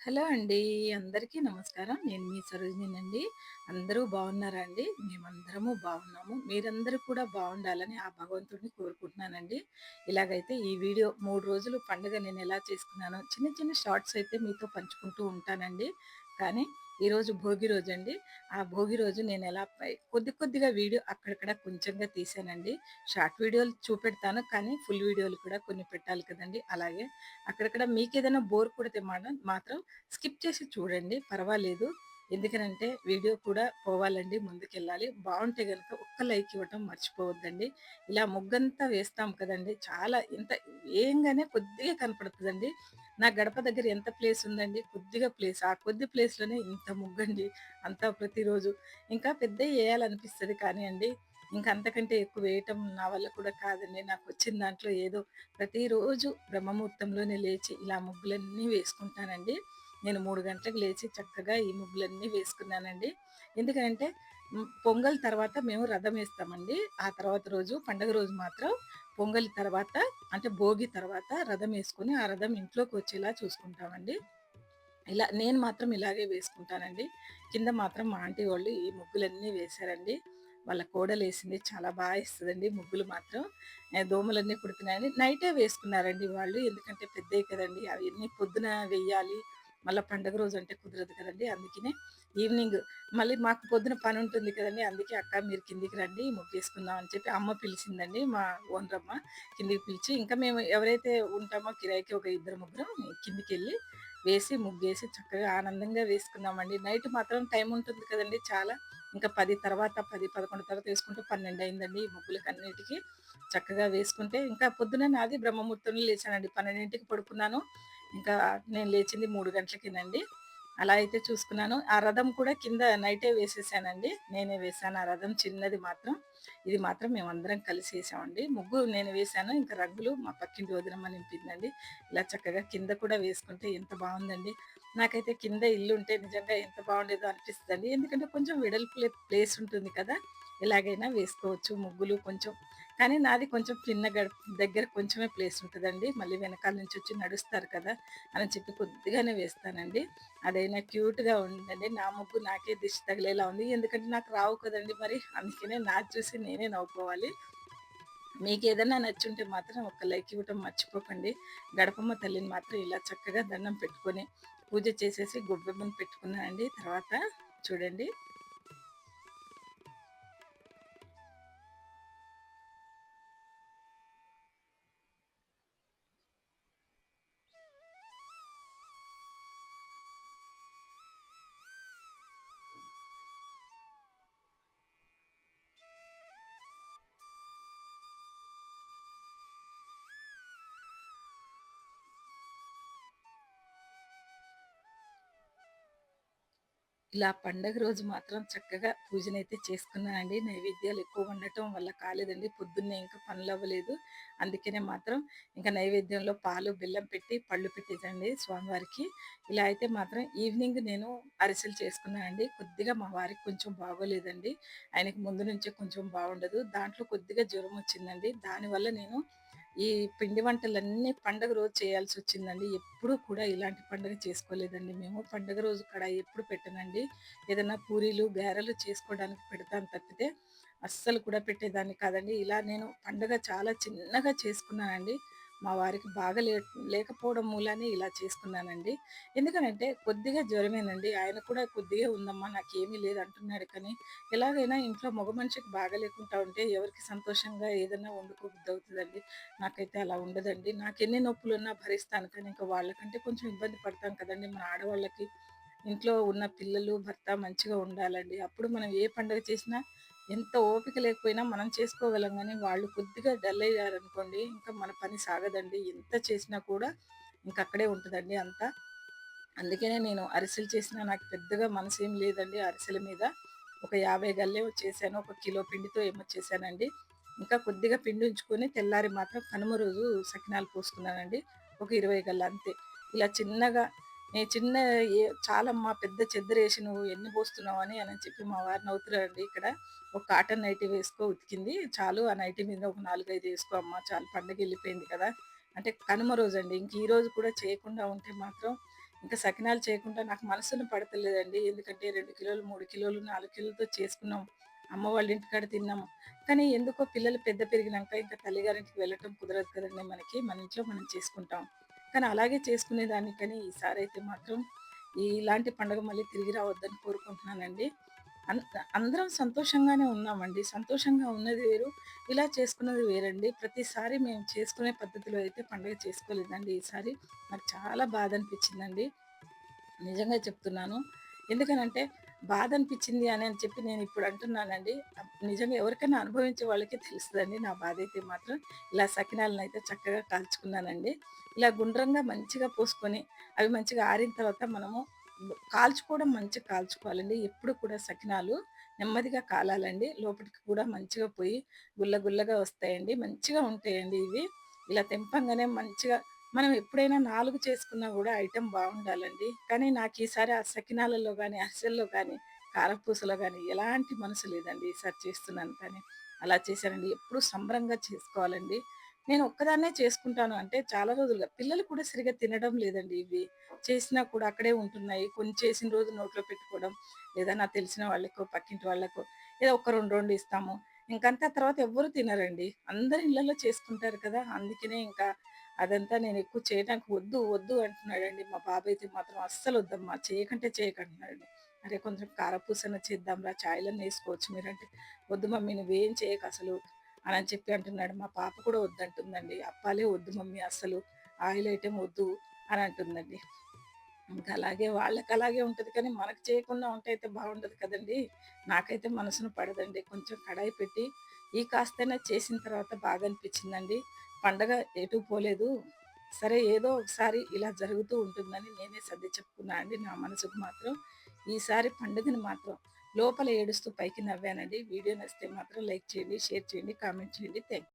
Hello అండి. అందరికీ నమస్కారం. నేను మీ సరోజినినండి. అందరూ బాగున్నారా అండి? మేమందరము బాగున్నాము. మీరందరూ కూడా బాగుండాలని ఆ భగవంతుడిని కోరుకుంటున్నానండి. ఇలాగైతే ఈ వీడియో మూడు రోజులు పండుగ నేను ఎలా చేసుకున్నానో చిన్న చిన్న షార్ట్స్ అయితే మీతో పంచుకుంటూ ఉంటానండి. కానీ ఈరోజు భోగి రోజు అండి ఆ భోగి రోజు నేను పై కొద్ది కొద్దిగా వీడియో అక్కడక్కడ కొంచెంగా తీసానండి షార్ట్ వీడియోలు చూపెడతాను. కానీ ఫుల్ వీడియోలు కూడా కొన్ని పెట్టాలి కదండి అలాగే అక్కడక్కడ మీకు ఏదైనా బోర్ కొడితే మాత్రం స్కిప్ చేసి చూడండి పర్వాలేదు. ఎందుకనంటే వీడియో కూడా పోవాలండి ముందుకెళ్ళాలి. బాగుంటే కనుక ఒక్క లైక్ ఇవ్వటం మర్చిపోవద్దండి. ఇలా ముగ్గంతా వేస్తాం కదండి చాలా ఇంత ఏంగానే కొద్దిగా కనపడుతుందండి నా గడప దగ్గర ఎంత ప్లేస్ ఉందండి? కొద్దిగా ప్లేస్. ఆ కొద్ది ప్లేస్‌లోనే ఇంత ముగ్గండి. అంతా ప్రతిరోజు. ఇంకా పెద్ద వేయాలనిపిస్తుంది కానీ అండి, ఇంకా అంతకంటే ఎక్కువ వేయటం నా వల్ల కూడా కాదండి. నాకు వచ్చిన దాంట్లో ఏదో ప్రతిరోజు బ్రహ్మముహూర్తంలోనే లేచి ఇలా ముగ్గులన్నీ వేసుకుంటానండి. నేను మూడు గంటలకు లేచి చక్కగా ఈ ముగ్గులన్నీ వేసుకున్నానండి. ఎందుకంటే పొంగల్ తర్వాత మేము రథం వేస్తామండి ఆ తర్వాత రోజు పండగ రోజు మాత్రం పొంగలి తర్వాత అంటే భోగి తర్వాత రథం వేసుకుని ఆ రథం ఇంట్లోకి వచ్చేలా చూసుకుంటామండి. ఇలా నేను మాత్రం ఇలాగే వేసుకుంటానండి. కింద మాత్రం మా ఆంటీ వాళ్ళు ఈ ముగ్గులన్నీ వేశారండి. వాళ్ళ కోడలేసింది. చాలా బాగా ఇస్తుందండి ముగ్గులు మాత్రం. దోమలన్నీ కుడుతున్నాయని నైటే వేసుకున్నారండి వాళ్ళు. ఎందుకంటే పెద్దవి కదండి అవన్నీ పొద్దున వెయ్యాలి. మళ్ళా పండుగ అంటే కుదరదు కదండి అందుకనే ఈవినింగ్ మళ్ళీ మాకు పొద్దున పని ఉంటుంది కదండి అందుకే "అక్క మీరు కిందికి రండి ముగ్గేసుకుందాం" అని చెప్పి అమ్మ పిలిచిందండి. మా ఓనరమ్మ కిందికి పిలిచి, ఇంకా మేము ఎవరైతే ఉంటామో కిరాయికి ఒక ఇద్దరు ముగ్గురు కిందికి వెళ్ళి వేసి ముగ్గేసి చక్కగా ఆనందంగా వేసుకున్నామండి. నైట్ మాత్రం టైం ఉంటుంది కదండి చాలా. ఇంకా పది తర్వాత 10, 11 తర్వాత వేసుకుంటే 12 అయిందండి ఈ ముగ్గులకన్నిటికి. చక్కగా వేసుకుంటే ఇంకా పొద్దున నాది బ్రహ్మముహూర్తంలో లేచానండి. 12కి పడుకున్నాను. ఇంకా నేను లేచింది మూడు గంటలకేనండి. అలా అయితే చూసుకున్నాను. ఆ రథం కూడా కింద నైటే వేసేసానండి. నేనే వేసాను ఆ రథం చిన్నది మాత్రం. ఇది మాత్రం మేమందరం కలిసి వేసామండి ముగ్గు నేను వేసాను ఇంకా రంగులు మా పక్కింటి వదినమ్మ నింపిందండి. ఇలా చక్కగా కింద కూడా వేసుకుంటే ఎంత బాగుందండి నాకైతే కింద ఇల్లు ఉంటే నిజంగా ఎంత బాగుండేదో అనిపిస్తదండి. ఎందుకంటే కొంచెం వెడల్పు ప్లేస్ ఉంటుంది కదా! ఎలాగైనా వేసుకోవచ్చు ముగ్గులు కొంచెం. కానీ నాది కొంచెం చిన్న గడప దగ్గర కొంచెమే ప్లేస్ ఉంటుందండి మళ్ళీ వెనకాల నుంచి వచ్చి నడుస్తారు కదా! అని చెప్పి కొద్దిగానే వేస్తానండి. అదైనా క్యూట్‌గా ఉందండి. నా ముగ్గు నాకే దిశ తగిలేలా ఉంది. ఎందుకంటే నాకు రావు కదండి మరి. అందుకనే నా చూసి నేనే నవ్వుకోవాలి. మీకు ఏదైనా నచ్చుంటే మాత్రం ఒక లైక్ ఇవ్వటం మర్చిపోకండి. గడపమ్మ తల్లిని మాత్రం ఇలా చక్కగా దండం పెట్టుకొని, పూజ చేసేసి గుబ్బెమ్మను పెట్టుకున్నానండి. తర్వాత చూడండి ఇలా పండగ రోజు మాత్రం చక్కగా పూజనైతే చేసుకున్నానండి. నైవేద్యాలు ఎక్కువ ఉండటం వల్ల కాలేదండి. పొద్దున్నే ఇంకా పనులు అవ్వలేదు అందుకనే మాత్రం ఇంకా నైవేద్యంలో పాలు, బెల్లం పెట్టి పళ్ళు పెట్టేదండి స్వామివారికి. ఇలా అయితే మాత్రం ఈవినింగ్ నేను అరిసెలు చేసుకున్నానండి. కొద్దిగా మా వారికి కొంచెం బాగోలేదండి. ఆయనకి ముందు నుంచే కొంచెం బాగుండదు. దాంట్లో కొద్దిగా జ్వరం వచ్చిందండి దానివల్ల నేను ఈ పిండి వంటలన్నీ పండుగ రోజు చేయాల్సి వచ్చిందండి ఎప్పుడూ కూడా ఇలాంటి పండుగ చేసుకోలేదండి మేము. పండగ రోజు కడాయి ఎప్పుడు పెట్టనండి. ఏదైనా పూరీలు, గారెలు చేసుకోవడానికి పెడతాను తప్పితే, అస్సలు కూడా పెట్టేదాన్ని కాదండి. ఇలా నేను పండుగ చాలా చిన్నగా చేసుకున్నానండి. మా వారికి బాగా లే లేకపోవడం మూలానే ఇలా చేసుకున్నానండి. ఎందుకనంటే కొద్దిగా జ్వరమేనండి. ఆయన కూడా కొద్దిగా ఉందమ్మా నాకేమీ లేదు అంటున్నాడు కానీ, ఎలాగైనా ఇంట్లో మగ మనిషికి బాగా లేకుండా ఉంటే ఎవరికి సంతోషంగా ఏదైనా వండుకోబుద్దవుతదండి. నాకైతే అలా ఉండదండి. నాకు ఎన్ని నొప్పులు ఉన్నా భరిస్తాను. కానీ ఇంక వాళ్ళకంటే కొంచెం ఇబ్బంది పడతాం కదండీ! మన ఆడవాళ్ళకి. ఇంట్లో ఉన్న పిల్లలు, భర్త మంచిగా ఉండాలండి. అప్పుడు మనం ఏ పండుగ చేసినా ఎంత ఓపిక లేకపోయినా మనం చేసుకోగలం కానీ వాళ్ళు కొద్దిగా డల్ అయ్యారనుకోండి, ఇంకా మన పని సాగదండి. ఎంత చేసినా కూడా ఇంక అక్కడే ఉంటుందండి అంతా. అందుకనే నేను అరిసెలు చేసినా నాకు పెద్దగా మనసు ఏం లేదండి అరిసెల మీద. ఒక యాభై గల్లే చేశాను. ఒక కిలో పిండితో ఏమో చేశానండి. ఇంకా కొద్దిగా పిండి ఉంచుకొని తెల్లారి మాత్రం కనుమ రోజు సకినాలు పోసుకున్నానండి. ఒక ఇరవై గల్ల అంతే. ఇలా చిన్నగా ఏ చిన్న చాలమ్మా పెద్ద చెద్దరేసి నువ్వు ఎన్ని పోస్తున్నావు అని అని చెప్పి మా వారు నవ్వుతున్నారండి ఇక్కడ. ఒక కాటన్ నైటీ వేసుకో ఉతికింది. చాలు ఆ నైటీ మీద ఒక 4, 5 ఏసుకో అమ్మా చాలు పండగెళ్ళిపోయింది కదా! అంటే కనుమ రోజు అండి ఇంక ఈ రోజు కూడా చేయకుండా ఉంటే మాత్రం ఇంకా సకినాలు చేయకుండా నాకు మనసును పడతలేదండి. ఎందుకంటే రెండు కిలోలు, మూడు కిలోలు, నాలుగు కిలోలతో చేసుకున్నాం. అమ్మ వాళ్ళ ఇంటికాడ తిన్నాము కానీ ఎందుకో పిల్లలు పెద్ద పెరిగినాక ఇంకా తల్లిగారింటికి వెళ్ళటం కుదరదు కదండి మనకి. మన ఇంట్లో మనం చేసుకుంటాం. కానీ అలాగే చేసుకునేదాన్ని కానీ ఈసారైతే మాత్రం ఇలాంటి పండుగ మళ్ళీ తిరిగి రావద్దని కోరుకుంటున్నానండి. అందరం సంతోషంగానే ఉన్నామండి. సంతోషంగా ఉన్నది వేరు, ఇలా చేసుకున్నది వేరండి. ప్రతిసారి మేము చేసుకునే పద్ధతిలో అయితే పండుగ చేసుకోలేదండి ఈసారి. నాకు చాలా బాధ అనిపించిందండి. నిజంగా చెప్తున్నాను. ఎందుకనంటే బాధ అనిపించింది అని అని చెప్పి నేను ఇప్పుడు అంటున్నానండి. నిజంగా ఎవరికైనా అనుభవించే వాళ్ళకి తెలుస్తుందండి నా బాధైతే మాత్రం. ఇలా సకినాలనైతే చక్కగా కాల్చుకున్నానండి. ఇలా గుండ్రంగా మంచిగా పోసుకొని, అవి మంచిగా ఆరిన తర్వాత మనము కాల్చుకోవడం మంచిగా కాల్చుకోవాలండి. ఎప్పుడు కూడా సకినాలు నెమ్మదిగా కాలాలండి. లోపలికి కూడా మంచిగా పోయి గుల్ల గుల్లగా వస్తాయండి. మంచిగా ఉంటాయండి ఇవి. ఇలా తెంపంగానే మంచిగా మనం ఎప్పుడైనా నాలుగు చేసుకున్నా కూడా ఐటెం బాగుండాలండి కానీ నాకు ఈసారి ఆ సకినాలలో కానీ అరిసెల్లో కానీ కారపూసలో కానీ ఎలాంటి మనసు లేదండి. ఈసారి చేస్తున్నాను కానీ. అలా చేశానండి. ఎప్పుడు సంబరంగా చేసుకోవాలండి. నేను ఒక్కదాన్నే చేసుకుంటాను అంటే చాలా రోజులుగా పిల్లలు కూడా సరిగ్గా తినడం లేదండి ఇవి. చేసినా కూడా అక్కడే ఉంటున్నాయి. కొన్ని చేసిన రోజు నోట్లో పెట్టుకోవడం, లేదా నాకు తెలిసిన వాళ్ళకో, పక్కింటి వాళ్ళకో ఏదో ఒక 2, 2 ఇస్తాము. ఇంకంతా తర్వాత ఎవ్వరు తినరండి. అందరి ఇళ్ళలో చేసుకుంటారు కదా! అందుకనే ఇంకా అదంతా నేను ఎక్కువ చేయటానికి వద్దు, వద్దు అంటున్నాడండి. మా బాబయితే మాత్రం అస్సలు వద్దమ్మా చేయకంటే చేయకంటున్నాడండి. అరే! కొంచెం కారపూసన చేద్దాంరా ఛాయ్లను వేసుకోవచ్చు మీరంటే, వద్దు మమ్మీ నువ్వేం చేయకసలు అని చెప్పి అంటున్నాడు. మా పాప కూడా వద్దంటుందండి. అప్పాలే వద్దు మమ్మీ అస్సలు. ఆయిల్ ఐటెం వద్దు అని అంటుందండి. ఇంకా అలాగే వాళ్ళకి అలాగే ఉంటుంది కానీ మనకు చేయకుండా ఉంటే అయితే బాగుండదు కదండి నాకైతే మనసును పడదండి. కొంచెం కడాయి పెట్టి ఈ కాస్తైనా చేసిన తర్వాత బాగా అనిపించిందండి. పండగ ఎటు పోలేదు. సరే ఏదో ఒకసారి ఇలా జరుగుతూ ఉంటుందని నేనే సర్ది చెప్పుకున్నా అండి నా మనసుకు మాత్రం. ఈసారి పండుగని మాత్రం లోపల ఏడుస్తూ పైకి నవ్వానండి. వీడియో నచ్చితే మాత్రం లైక్ చేయండి, షేర్ చేయండి, కామెంట్ చేయండి. థ్యాంక్